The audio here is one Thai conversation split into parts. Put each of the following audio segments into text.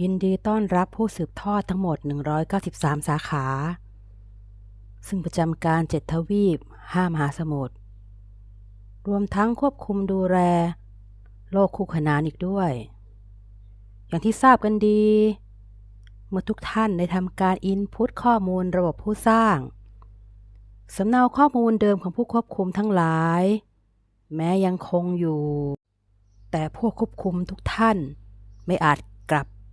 ยินดีต้อนรับผู้สืบทอดทั้งหมด 193 สาขา ซึ่งประจำการเจ็ดทวีปห้ามหาสมุทร รวมทั้งควบคุมดูแล โลกคู่ขนานอีกด้วย อย่างที่ทราบกันดี เมื่อทุกท่านได้ทำการอินพุตข้อมูลระบบผู้สร้าง สำเนาข้อมูลเดิมของผู้ควบคุมทั้งหลาย แม้ยังคงอยู่ แต่ผู้ควบคุมทุกท่านไม่อาจ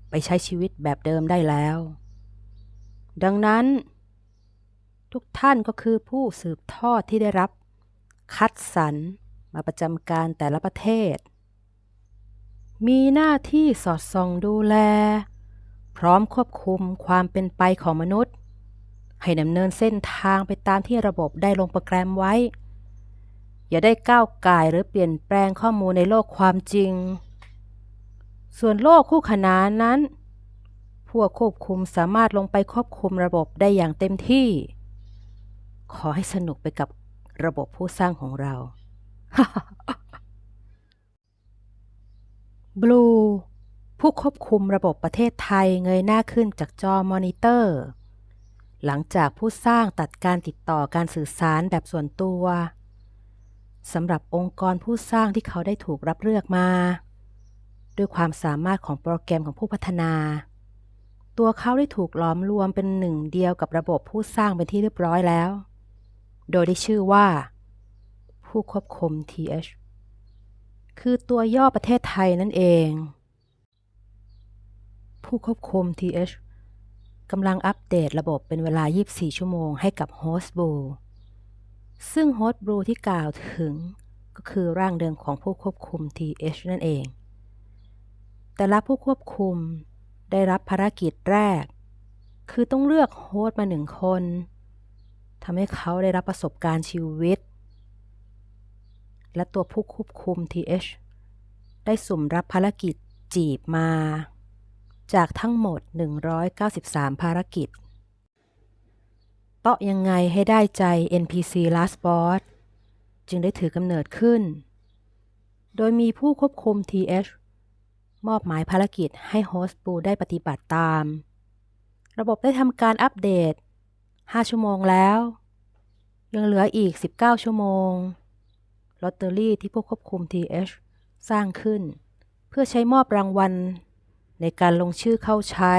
ไปใช้ชีวิตแบบเดิมได้แล้ว ดังนั้น ทุกท่านก็คือผู้สืบทอดที่ได้รับ คัดสรรมาประจำการแต่ละประเทศ มีหน้าที่สอดส่องดูแล พร้อมควบคุมความเป็นไปของมนุษย์ ให้ดำเนินเส้นทางไปตามที่ระบบได้ลงโปรแกรมไว้ อย่าได้ก้าวไก่หรือเปลี่ยนแปลงข้อมูลในโลกความจริง ส่วนโลกคู่ขนานนั้น พวกควบคุมสามารถลงไปควบคุมระบบได้อย่างเต็มที่ ขอให้สนุกไปกับระบบผู้สร้างของเรา บลูผู้ควบคุมระบบประเทศไทยเงยหน้าขึ้นจากจอมอนิเตอร์ หลังจากผู้สร้างตัดการติดต่อการสื่อสารแบบส่วนตัวสำหรับองค์กรผู้สร้างที่เขาได้ถูกรับเลือกมา ด้วยความสามารถของโปรแกรมของผู้พัฒนา ตัวเขาได้ถูกล้อมรวมเป็นหนึ่งเดียวกับระบบผู้สร้างเป็นที่เรียบร้อยแล้ว โดยได้ชื่อว่า ผู้ควบคุม TH คือตัวย่อประเทศไทยนั่นเอง ผู้ควบคุม TH กำลังอัปเดตระบบเป็นเวลา 24 ชั่วโมงให้กับโฮสต์บลูซึ่งโฮสต์บลูที่กล่าวถึงก็คือร่างเดิมของผู้ควบคุม TH นั่นเอง แต่ละผู้ควบคุมได้รับภารกิจแรก คือต้องเลือกโฮสต์มาหนึ่งคนทำให้เขาได้รับประสบการณ์ชีวิต และตัวผู้ควบคุม TH ได้สุ่มรับภารกิจจีบมา จากทั้งหมด 193 ภารกิจเตาะยังไงให้ได้ใจ NPC Last Boss จึงได้ถือกำเนิดขึ้น โดยมีผู้ควบคุม TH มอบหมายภารกิจให้โฮสต์บูได้ปฏิบัติตาม ระบบได้ทำการอัปเดต 5 ชั่วโมงแล้ว ยังเหลืออีก 19 ชั่วโมง ลอตเตอรี่ที่ผู้ควบคุม TH สร้างขึ้น เพื่อใช้มอบรางวัล ในการลงชื่อเข้าใช้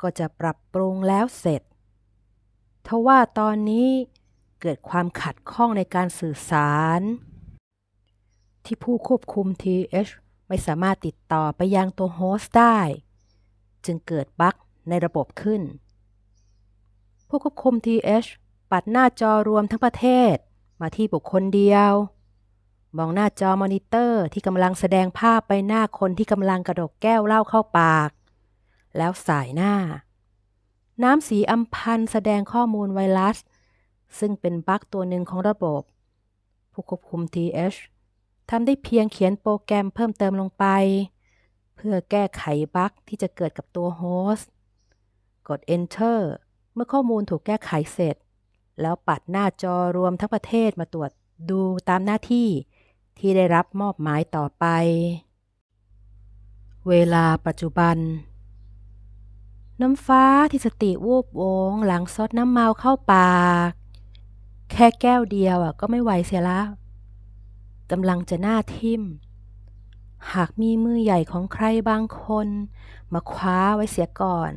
ก็จะปรับปรุงแล้วเสร็จ ทว่าตอนนี้เกิดความขัดข้องในการสื่อสาร ที่ผู้ควบคุม TH ไม่สามารถติดต่อไปยังตัวโฮสต์ได้ จึงเกิดบั๊กในระบบขึ้น ผู้ควบคุม TH ปัดหน้าจอรวมทั้งประเทศมาที่บุคคลเดียว มองหน้าจอมอนิเตอร์ที่กำลังแสดงภาพไปหน้าคนที่กำลังกระดกแก้วเหล้าเข้าปาก แล้วสายหน้า น้ำสีอัมพันแสดงข้อมูลไวรัส ซึ่งเป็นบั๊กตัวหนึ่งของระบบ ผู้ควบคุม TH ทำได้เพียงเขียนโปรแกรมเพิ่มเติมลงไป เพื่อแก้ไขบั๊กที่จะเกิดกับตัวโฮสต์กด Enter เมื่อข้อมูลถูกแก้ไขเสร็จ แล้วปัดหน้าจอรวมทั้งประเทศมาตรวจดูตามหน้าที่ที่ได้รับมอบหมายต่อไป เวลาปัจจุบัน น้ำฟ้าที่สติวูบวงหลังซดน้ำเมาเข้าปาก แค่แก้วเดียวอะก็ไม่ไหวเสียแล้ว กำลังจะหน้าทิ่ม หากมีมือใหญ่ของใครบางคน มาคว้าไว้เสียก่อน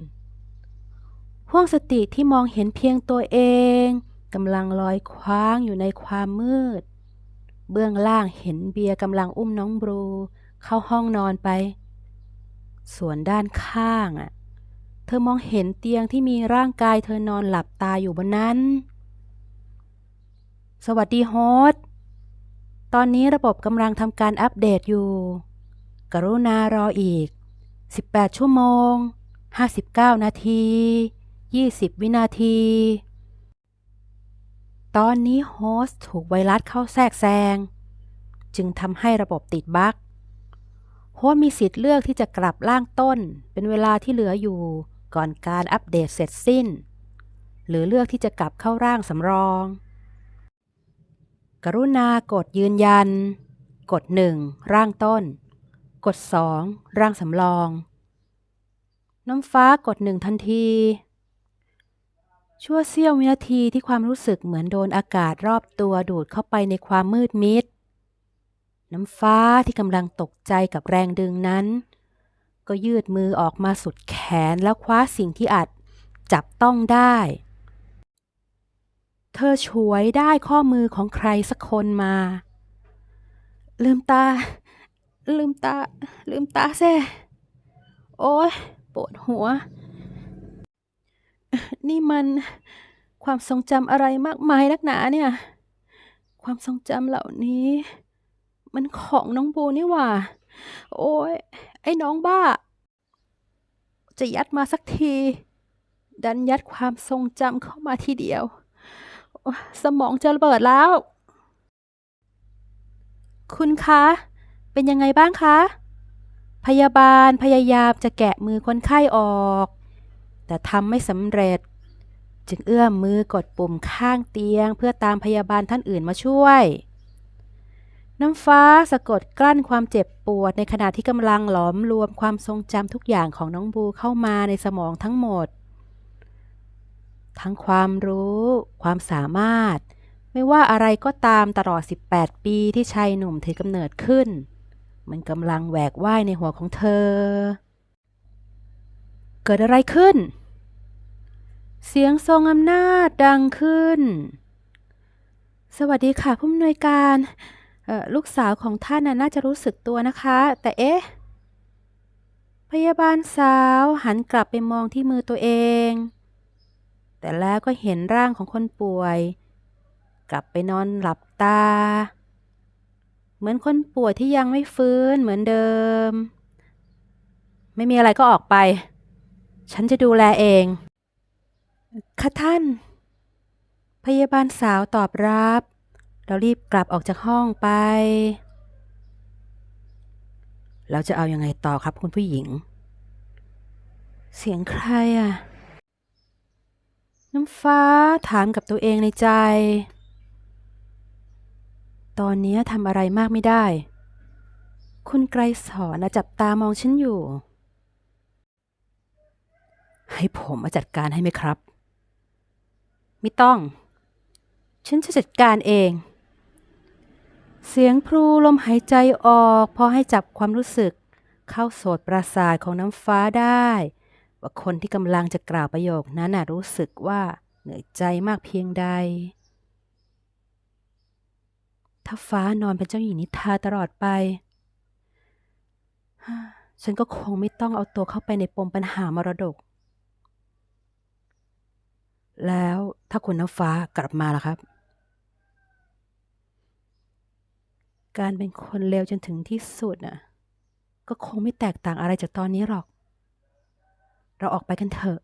ห่วงสติที่มองเห็นเพียงตัวเองกำลังลอยคว้างอยู่ในความมืด เบื้องล่างเห็นเบียร์กำลังอุ้มน้องบรู เข้าห้องนอนไป ส่วนด้านข้างอะ เธอมองเห็นเตียงที่มีร่างกายเธอนอนหลับตาอยู่บนนั้น สวัสดีโฮสต์ ตอนนี้ระบบกำลังทำการอัปเดตอยู่ กรุณารออีก 18 ชั่วโมง 59 นาที 20 วินาที ตอนนี้โฮสต์ถูกไวรัสเข้าแทรกแซง จึงทำให้ระบบติดบั๊กโฮสต์มีสิทธิ์เลือกที่จะกลับร่างต้นเป็นเวลาที่เหลืออยู่ก่อนการอัปเดตเสร็จสิ้น หรือเลือกที่จะกลับเข้าร่างสำรอง กรุณากดยืนยัน กด 1 ร่างต้น กดสองร่างสำรอง น้ำฟ้ากดหนึ่งทันที ชั่วเสี้ยววินาทีที่ความรู้สึกเหมือนโดนอากาศรอบตัวดูดเข้าไปในความมืดมิด น้ำฟ้าที่กำลังตกใจกับแรงดึงนั้น ก็ยืดมือออกมาสุดแขนแล้วคว้าสิ่งที่อาจจับต้องได้ เธอฉวยได้ข้อมือของใครสักคนมา ลืมตา ลืมตา ลืมตาเซโอ้ยปวดหัว นี่มันความทรงจำอะไรมากมายนักหนาเนี่ย ความทรงจำเหล่านี้ มันของน้องบูนี่หว่า โอ้ยไอ้น้องบ้า จะยัดมาสักที ดันยัดความทรงจำเข้ามาทีเดียว สมองจะระเบิดแล้ว คุณคะ เป็นยังไงบ้างคะ พยาบาลพยายามจะแกะมือคนไข้ออก แต่ทำไม่สำเร็จ จึงเอื้อมมือกดปุ่มข้างเตียง เพื่อตามพยาบาลท่านอื่นมาช่วย น้ำฟ้าสะกดกลั้นความเจ็บปวดในขณะที่กำลังหลอมรวมความทรงจำทุกอย่างของน้องบูเข้ามาในสมองทั้งหมด ทั้งความรู้ ความสามารถ ไม่ว่าอะไรก็ตามตลอด 18 ปีที่ชายหนุ่มถือกำเนิดขึ้น มันกำลังแหวกว่ายในหัวของเธอ เกิดอะไรขึ้น เสียงทรงอำนาจดังขึ้น สวัสดีค่ะผู้อำนวยการลูกสาวของท่านน่าจะรู้สึกตัวนะคะ แต่เอ๊ะ พยาบาลสาวหันกลับไปมองที่มือตัวเอง แต่แล้วก็เห็นร่างของคนป่วย กลับไปนอนหลับตา เหมือนคนป่วยที่ยังไม่ฟื้นเหมือนเดิม ไม่มีอะไรก็ออกไป ฉันจะดูแลเอง ค่ะท่าน พยาบาลสาวตอบรับแล้วรีบกลับออกจากห้องไปแล้วจะเอายังไงต่อครับคุณผู้หญิง เสียงใครอะ น้ำฟ้าถามกับตัวเองในใจ ตอนนี้ทำอะไรมากไม่ได้ คุณไกรสอนจับตามองฉันอยู่ ให้ผมมาจัดการให้ไหมครับ ไม่ต้อง ฉันจะจัดการเอง เสียงพลูลมหายใจออก พอให้จับความรู้สึกเข้าโสดประสาทของน้ำฟ้าได้ ว่าคนที่กำลังจะกล่าวประโยคนั้นน่ะรู้สึกว่าเหนื่อยใจมากเพียงใด ถ้าฟ้านอนเป็นเจ้าหญิงนิทราตลอดไป ฉันก็คงไม่ต้องเอาตัวเข้าไปในปมปัญหามรดก แล้วถ้าคุณน้ำฟ้ากลับมาล่ะครับ การเป็นคนเลวจนถึงที่สุดน่ะ ก็คงไม่แตกต่างอะไรจากตอนนี้หรอก เราออกไปกันเถอะ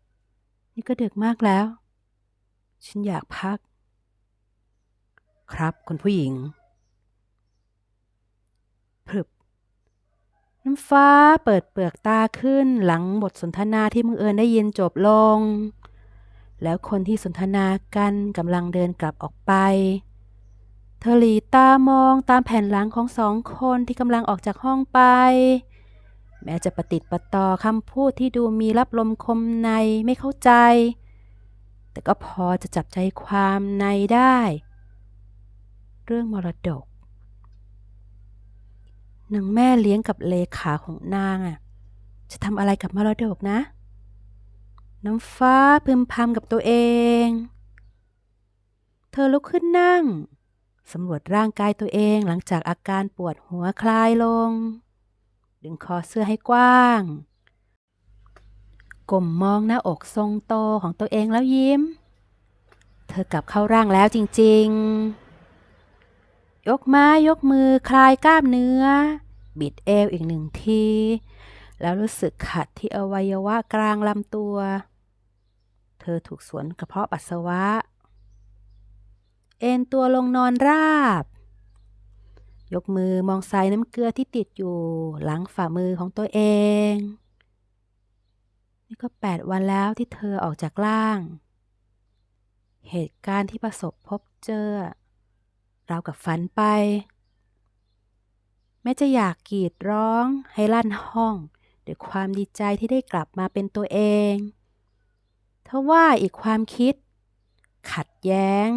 นี่ก็ดึกมากแล้ว ฉันอยากพัก ครับคุณผู้หญิงพรึบน้ำฟ้าเปิดเปลือกตาขึ้นหลังบทสนทนาที่มึงเอิญได้ยินจบลง แล้วคนที่สนทนากันกำลังเดินกลับออกไป เธอหลีตามองตามแผ่นหลังของสองคนที่กำลังออกจากห้องไป แม้จะประติดปต่อคำพูดที่ดูมีรับลมคมในไม่เข้าใจ แต่ก็พอจะจับใจความในได้ เรื่องมรดกนางแม่เลี้ยงกับเลขาของนางอะ จะทำอะไรกับมรดกนะ น้ำฟ้าพึมพำกับตัวเอง เธอลุกขึ้นนั่งสำรวจร่างกายตัวเองหลังจากอาการปวดหัวคลายลง ดึงคอเสื้อให้กว้างก้มมองหน้าอกทรงโตของตัวเองแล้วยิ้ม เธอกลับเข้าร่างแล้วจริง ๆ ยกไม้ยกมือคลายกล้ามเนื้อ บิดเอวอีกหนึ่งที แล้วรู้สึกขัดที่อวัยวะกลางลำตัว เธอถูกสวนกระเพาะปัสสาวะ เอนตัวลงนอนราบ ยกมือมองสายน้ำเกลือที่ติดอยู่หลังฝ่ามือของตัวเอง นี่ก็แปดวันแล้วที่เธอออกจากร่าง เหตุการณ์ที่ประสบพบเจอ เรากับฝันไป แม้จะอยากกรีดร้องให้ลั่นห้องด้วยความดีใจที่ได้กลับมาเป็นตัวเองทว่าอีกความคิด ขัดแย้ง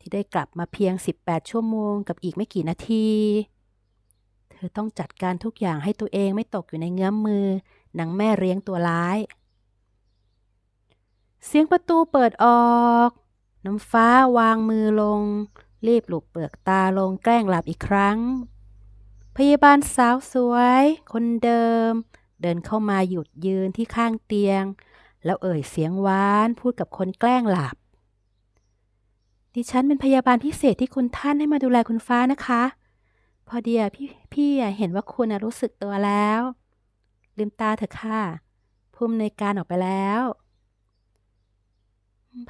ที่ได้กลับมาเพียง 18 ชั่วโมงกับอีกไม่กี่นาที เธอต้องจัดการทุกอย่างให้ตัวเองไม่ตกอยู่ในเงื้อมมือนางแม่เลี้ยงตัวร้าย เสียงประตูเปิดออก น้ำฟ้าวางมือลง รีบหลุบเปลือกตาลงแกล้งหลับอีกครั้ง พยาบาลสาวสวย คนเดิม เดินเข้ามาหยุดยืนที่ข้างเตียง แล้วเอ่ยเสียงหวานพูดกับคนแกล้งหลับ ดิฉันเป็นพยาบาลพิเศษที่คุณท่านให้มาดูแลคุณฟ้านะคะ พอดีอะพี่พี่เห็นว่าคุณรู้สึกตัวแล้ว ลืมตาเถอะค่ะภูมิในการออกไปแล้ว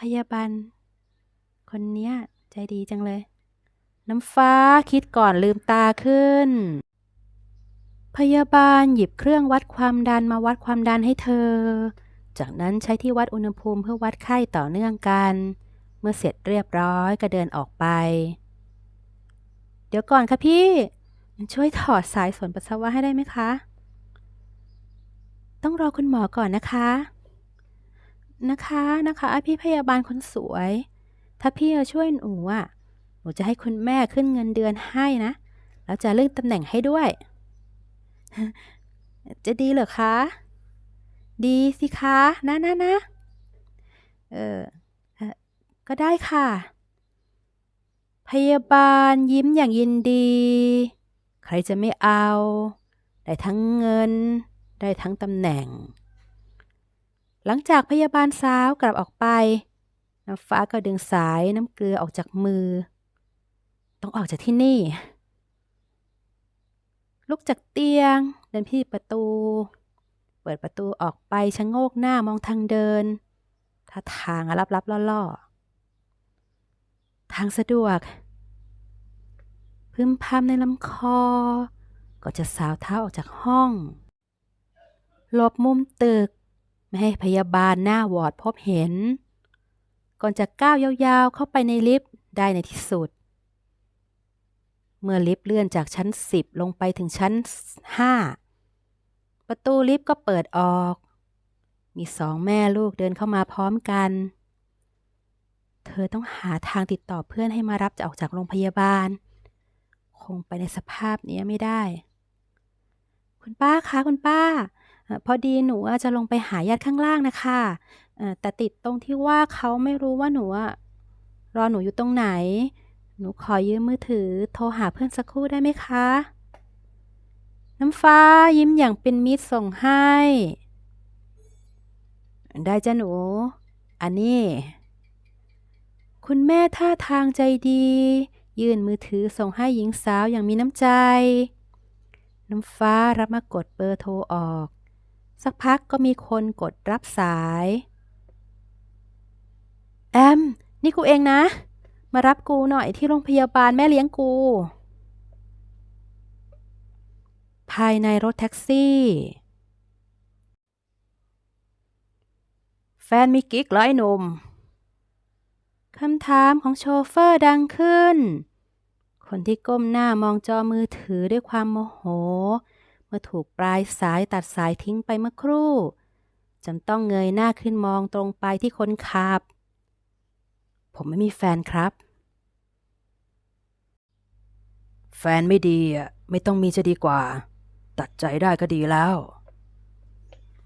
พยาบาล คนเนี้ยใจดีจังเลย น้ำฟ้าคิดก่อนลืมตาขึ้น พยาบาลหยิบเครื่องวัดความดันมาวัดความดันให้เธอ จากนั้นใช้ที่วัดอุณหภูมิเพื่อวัดไข้ต่อเนื่องกัน เมื่อเสร็จเรียบร้อยก็เดินออกไป เดี๋ยวก่อนค่ะพี่ ช่วยถอดสายสวนปัสสาวะให้ได้ไหมคะ ต้องรอคุณหมอก่อนนะคะ นะคะนะคะพี่พยาบาลคนสวย ถ้าพี่ช่วยหนูอะหนูจะให้คุณแม่ขึ้นเงินเดือนให้นะ แล้วจะเลื่อนตำแหน่งให้ด้วย จะดีเหรอคะ ดีสิคะ นะนะนะเออ ก็ได้ค่ะ พยาบาลยิ้มอย่างยินดี ใครจะไม่เอา ได้ทั้งเงิน ได้ทั้งตำแหน่ง หลังจากพยาบาลสาวกลับออกไป น้ำฟ้าก็ดึงสายน้ำเกลือออกจากมือ ต้องออกจากที่นี่ ลุกจากเตียง เดินที่ประตู เปิดประตูออกไปชะโงกหน้ามองทางเดินท่าทางลับๆล่อๆ ทางสะดวก พึมพำในลำคอ ก็จะสาวเท้าออกจากห้อง หลบมุมตึก ไม่ให้พยาบาลหน้าวอดพบเห็น ก่อนจะก้าวยาวๆเข้าไปในลิฟต์ได้ในที่สุด เมื่อลิฟต์เลื่อนจากชั้น 10 ลงไปถึงชั้น 5 ประตูลิฟต์ก็เปิดออก มีสองแม่ลูกเดินเข้ามาพร้อมกัน เธอต้องหาทางติดต่อเพื่อนให้มารับจะออกจากโรงพยาบาล คงไปในสภาพนี้ไม่ได้ คุณป้าคะคุณป้าพอดีหนูจะลงไปหาญาติข้างล่างนะคะแต่ติดตรงที่ว่าเขาไม่รู้ว่าหนูรอหนูอยู่ตรงไหน หนูขอยืมมือถือโทรหาเพื่อนสักครู่ได้ไหมคะ น้ำฟ้ายิ้มอย่างเป็นมิตรส่งให้ ได้จ้ะหนู อันนี้ คุณแม่ท่าทางใจดี ยื่นมือถือส่งให้หญิงสาวอย่างมีน้ำใจ น้ำฟ้ารับมากดเบอร์โทรออก สักพักก็มีคนกดรับสาย แอม นี่กูเองนะ มารับกูหน่อยที่โรงพยาบาลแม่เลี้ยงกู ภายในรถแท็กซี่ แฟนมีกิ๊กเหรอไอ้หนุ่ม คำถามของโชเฟอร์ดังขึ้น คนที่ก้มหน้ามองจอมือถือด้วยความโมโห เมื่อถูกปลายสายตัดสายทิ้งไปเมื่อครู่จำต้องเงยหน้าขึ้นมองตรงไปที่คนขับ ผมไม่มีแฟนครับ แฟนไม่ดีอะ ไม่ต้องมีจะดีกว่า ตัดใจได้ก็ดีแล้ว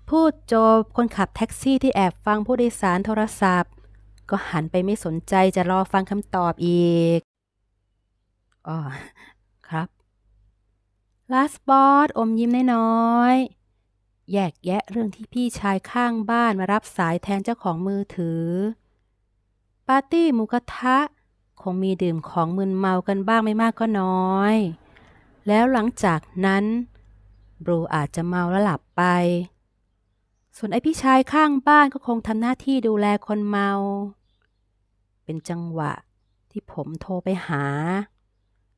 พูดจบคนขับแท็กซี่ที่แอบฟังผู้โดยสารโทรศัพท์ ก็หันไปไม่สนใจจะรอฟังคำตอบอีกอ๋อครับลาสบอสอมยิ้มน้อยๆแยกแยะเรื่องที่พี่ชายข้างบ้านมารับสายแทนเจ้าของมือถือ ปาร์ตี้หมูกระทะ คงมีดื่มของมึนเมากันบ้างไม่มากก็น้อย แล้วหลังจากนั้น บรูอาจจะเมาแล้วหลับไป ส่วนไอพี่ชายข้างบ้านก็คงทำหน้าที่ดูแลคนเมา เป็นจังหวะที่ผมโทรไปหา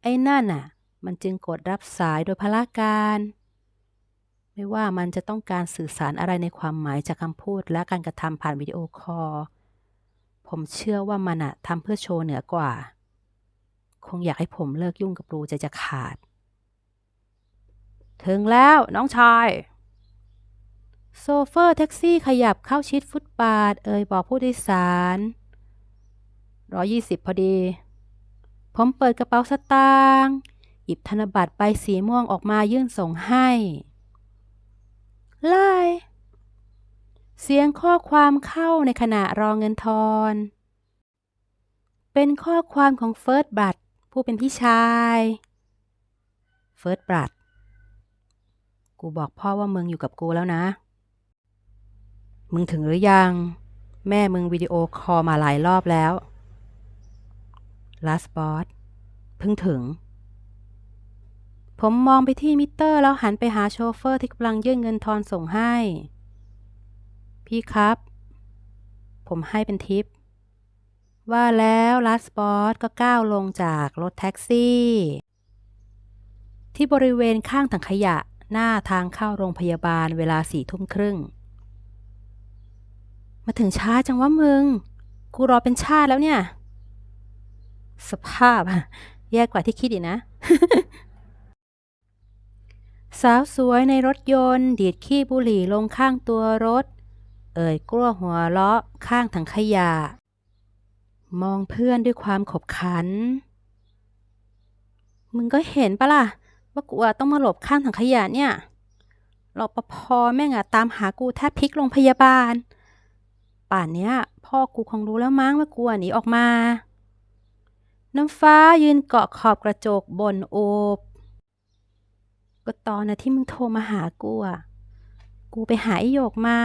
ไอ้นั่นน่ะ มันจึงกดรับสายโดยพละการ ไม่ว่ามันจะต้องการสื่อสารอะไรในความหมายจากคำพูดและการกระทำผ่านวิดีโอคอลผมเชื่อว่ามันอะทำเพื่อโชว์เหนือกว่า คงอยากให้ผมเลิกยุ่งกับรูใจจะขาด ถึงแล้วน้องชาย โซเฟอร์แท็กซี่ขยับเข้าชิดฟุตบาท เอ่ยบอกผู้โดยสารร้อยี่สิบพอดี ผมเปิดกระเป๋าสตางค์หยิบธนบัตรใบสีม่วงออกมายื่นส่งให้ไล่เสียงข้อความเข้าในขณะรอเงินทอน เป็นข้อความของเฟิร์สบัตผู้เป็นพี่ชาย เฟิร์สบัตกูบอกพ่อว่ามึงอยู่กับกูแล้วนะ มึงถึงหรือยัง แม่มึงวิดีโอคอลมาหลายรอบแล้วลาสบอสเพิ่งถึง ผมมองไปที่มิเตอร์แล้วหันไปหาโชเฟอร์ที่กำลังยื่นเงินทอนส่งให้ พี่ครับ ผมให้เป็นทิป ว่าแล้วลาสบอสก็ก้าวลงจากรถแท็กซี่ ที่บริเวณข้างถังขยะหน้าทางเข้าโรงพยาบาลเวลาสี่ทุ่มครึ่ง มาถึงช้าจังว่ามึง กูรอเป็นชาติแล้วเนี่ย สภาพอะแย่กว่าที่คิดอีกนะ สาวสวยในรถยนต์ ดีดขี้บุหรี่ลงข้างตัวรถ เอ่ยกลัวหัวเราะข้างถังขยะ มองเพื่อนด้วยความขบขัน มึงก็เห็นปะล่ะ ว่ากูต้องมาหลบข้างถังขยะเนี่ยรปภแม่งอะตามหากูแทบพลิกโรงพยาบาล ป่านเนี้ย พ่อกูคงรู้แล้วมั้งว่ากูอะหนีออกมา น้ำฟ้ายืนเกาะขอบกระจกบนโอบก็ตอนนะที่มึงโทรมาหากูอะกูไปหาไอโยกมา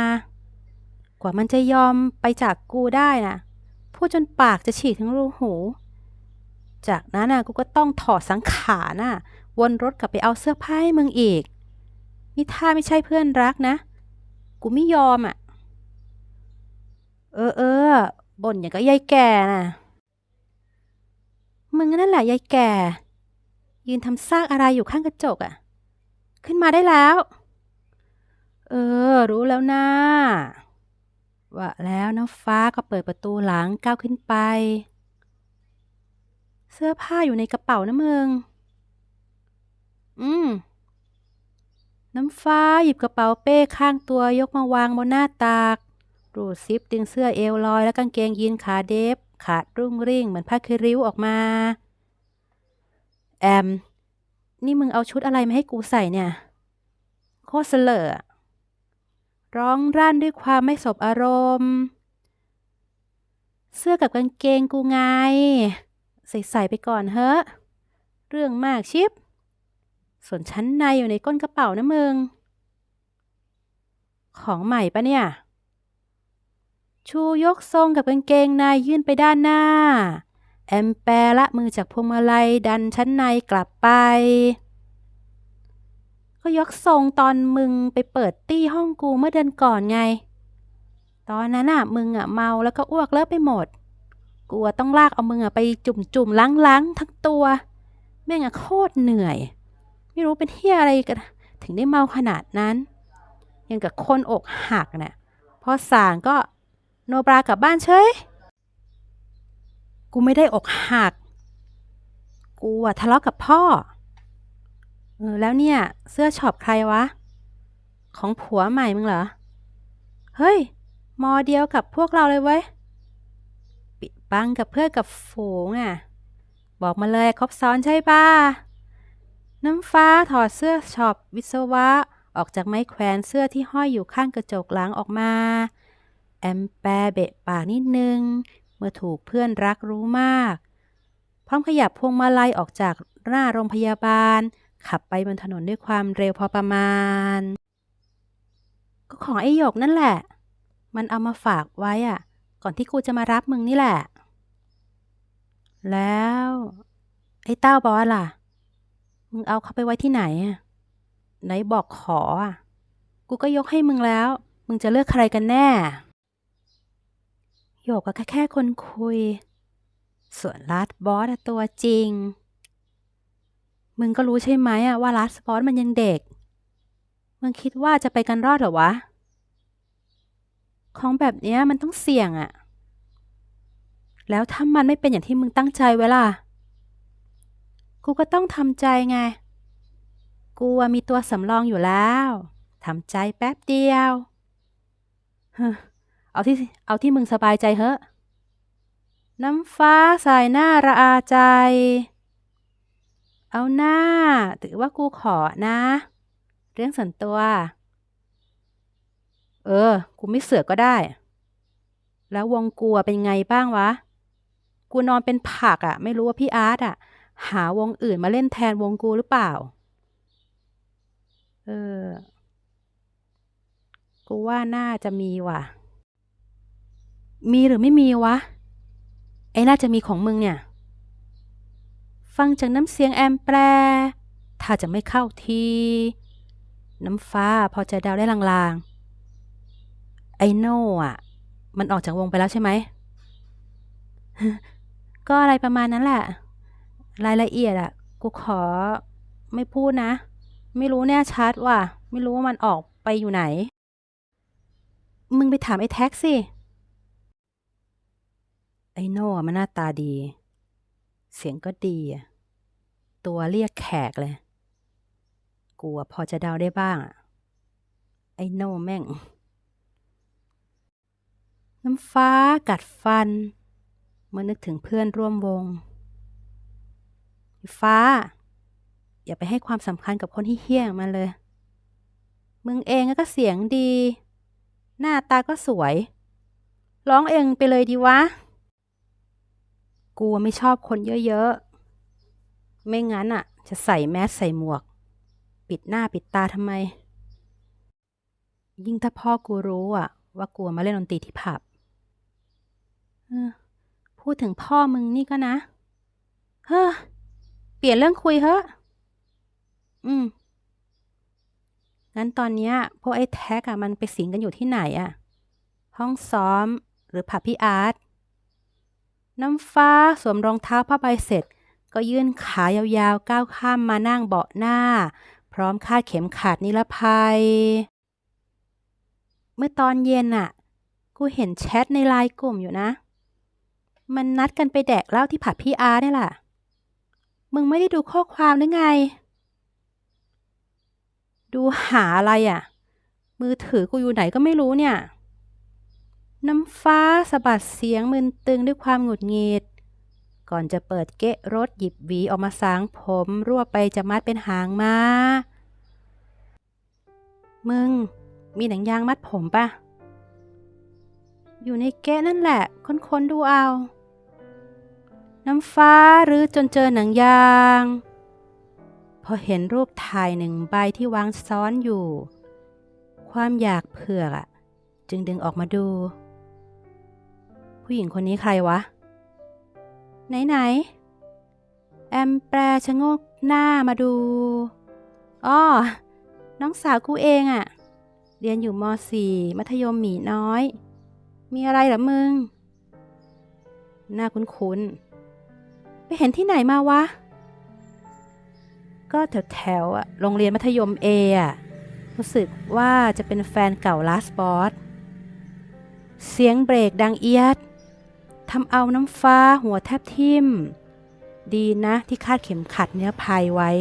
กว่ามันจะยอมไปจากกูได้นะพูดจนปากจะฉีกทั้งรูหู จากนั้นน่ะกูก็ต้องถอดสังขารน่ะ วนรถกลับไปเอาเสื้อผ้าให้มึงอีกนี่ถ้าไม่ใช่เพื่อนรักนะ กูไม่ยอมอะ เออเออบ่นอย่างก็ยายแก่น่ะ มึงนั่นแหละยายแก่ ยืนทำซากอะไรอยู่ข้างกระจกอะ ขึ้นมาได้แล้ว เออ รู้แล้วนะว่าแล้วน้ำฟ้าก็เปิดประตูหลังก้าวขึ้นไป เสื้อผ้าอยู่ในกระเป๋านะมึง อืม น้ำฟ้าหยิบกระเป๋าเป้ข้างตัวยกมาวางบนหน้าตาก รูดซิปดึงเสื้อเอวลอยและกางเกงยีนขาเดฟขาดรุ่งริ่งเหมือนผ้าคีริ้วออกมา แอม นี่มึงเอาชุดอะไรมาให้กูใส่เนี่ย โคตรเสลอร้องรั่นด้วยความไม่สบอารมณ์ เสื้อกับกางเกงกูไง ใส่ใส่ไปก่อนเฮ้อะเรื่องมากชิป ส่วนชั้นในอยู่ในก้นกระเป๋านะมึง ของใหม่ปะเนี่ย ชูยกทรงกับกางเกงในยื่นไปด้านหน้า แอมแปรละมือจากพวงมาลัยดันชั้นในกลับไป ก็ยกทรงตอนมึงไปเปิดตี้ห้องกูเมื่อเดือนก่อนไง ตอนนั้นอะมึงอะเมาแล้วก็อ้วกเลิกไปหมดกูต้องลากเอามึงอะไปจุ่มจุ่มล้างล้างๆทั้งตัว แม่งอะโคตรเหนื่อย ไม่รู้เป็นเฮียอะไรกัน ถึงได้เมาขนาดนั้น ยังกับคนอกหักเน่ะพอส่างก็ โนบรากลับบ้านเฉย กูไม่ได้อกหัก กูอะทะเลาะกับพ่อ เออแล้วเนี่ย เสื้อช็อปใครวะ ของผัวใหม่มึงเหรอ เฮ้ย มอเดียวกับพวกเราเลยเว้ย ปิดบังกับเพื่อนกับฝูงอะบอกมาเลยครบซ้อนใช่ป่ะ น้ำฟ้าถอดเสื้อช็อปวิศวะออกจากไม้แขวนเสื้อที่ห้อยอยู่ข้างกระจกหลังออกมา แอมแปร์เบะปากนิดนึง เมื่อถูกเพื่อนรักรู้มาก พร้อมขยับพวงมาลัยออกจากหน้าโรงพยาบาล ขับไปบนถนนด้วยความเร็วพอประมาณ ก็ของไอ้หยกนั่นแหละ มันเอามาฝากไว้อะ ก่อนที่กูจะมารับมึงนี่แหละ แล้ว ไอ้เต้าบอสล่ะ มึงเอาเขาไปไว้ที่ไหนอะไหนบอกขออะ กูก็ยกให้มึงแล้ว มึงจะเลือกใครกันแน่ โยกก็แค่แค่คนคุย ส่วนลัดบอสตัวจริง มึงก็รู้ใช่ไหมอะว่าลัดบอสมันยังเด็ก มึงคิดว่าจะไปกันรอดหรอวะ ของแบบเนี้ยมันต้องเสี่ยงอะแล้วถ้ามันไม่เป็นอย่างที่มึงตั้งใจไว้ล่ะ กูก็ต้องทำใจไง กูมีตัวสำรองอยู่แล้ว ทำใจแป๊บเดียว ฮ เอาที่เอาที่มึงสบายใจเถอะน้ำฟ้าสายหน้าระอาใจ เอาหน้า ถือว่ากูขอนะ เรื่องส่วนตัว เออ กูไม่เสือกก็ได้ แล้ววงกูเป็นไงบ้างวะ กูนอนเป็นผักอะไม่รู้ว่าพี่อาร์ตอะหาวงอื่นมาเล่นแทนวงกูหรือเปล่า เออ กูว่าน่าจะมีว่ะ มีหรือไม่มีวะ ไอ้น่าจะมีของมึงเนี่ย ฟังจากน้ำเสียงแอมแปร ถ้าจะไม่เข้าที น้ำฟ้าพอจะเดาได้ลางๆ ไอโน่อะมันออกจากวงไปแล้วใช่ไหม ก็อะไรประมาณนั้นแหละ รายละเอียดอะกูขอไม่พูดนะ ไม่รู้แน่ชัดว่ะ ไม่รู้ว่ามันออกไปอยู่ไหน มึงไปถามไอ้แท็กสิ ไอ้โน่มันหน้าตาดี เสียงก็ดีอะตัวเรียกแขกเลย กูอะพอจะเดาได้บ้างอะไอ้โน่แม่ง น้ำฟ้ากัดฟัน เมื่อนึกถึงเพื่อนร่วมวง ฟ้า อย่าไปให้ความสำคัญกับคนที่เฮี้ยงมันเลย มึงเองก็เสียงดี หน้าตาก็สวย ร้องเองไปเลยดีวะ กูไม่ชอบคนเยอะๆ ไม่งั้นอะจะใส่แมสใส่หมวก ปิดหน้าปิดตาทำไม ยิ่งถ้าพ่อกูรู้อะว่ากูมาเล่นดนตรีที่ผับพูดถึงพ่อมึงนี่ก็นะ เฮ้อ เปลี่ยนเรื่องคุยเถออืม งั้นตอนเนี้ยพวกไอ้แท็กอะมันไปสิงกันอยู่ที่ไหนอะห้องซ้อมหรือผับพี่อาร์ต น้ำฟ้าสวมรองเท้าผ้าใบเสร็จ ก็ยื่นขายาวๆก้าวข้ามมานั่งเบาะหน้า พร้อมคาดเข็มขัดนิรภัย เมื่อตอนเย็นอะกูเห็นแชทในไลน์กลุ่มอยู่นะ มันนัดกันไปแดกเหล้าที่ผับพี่อาร์นี่แหละมึงไม่ได้ดูข้อความหรือไง ดูหาอะไรอะ มือถือกูอยู่ไหนก็ไม่รู้เนี่ย น้ำฟ้าสะบัดเสียงมึนตึงด้วยความหงุดหงิด ก่อนจะเปิดเกะรถหยิบหวีออกมาสางผมรวบไปจะมัดเป็นหางมามึง มีหนังยางมัดผมปะอยู่ในเกะนั่นแหละ ค้นๆดูเอา น้ำฟ้าหรือจนเจอหนังยาง พอเห็นรูปถ่ายหนึ่งใบที่วางซ้อนอยู่ ความอยากเผือกอะจึงดึงออกมาดู ผู้หญิงคนนี้ใครวะ ไหนไหนๆแอมแปรชะโงกหน้ามาดู อ้อ น้องสาวกูเองอะเรียนอยู่ม .4 มัธยมหมีน้อย มีอะไรหรอมึง หน้าคุ้นๆ ไปเห็นที่ไหนมาวะ ก็แถวแถวๆอะโรงเรียนมัธยมเออะรู้สึกว่าจะเป็นแฟนเก่าลาสบอสเสียงเบรกดังเอียด ทำเอาน้ำฟ้าหัวแทบทิ่ม ดีนะที่คาดเข็มขัดเนื้อพายไว้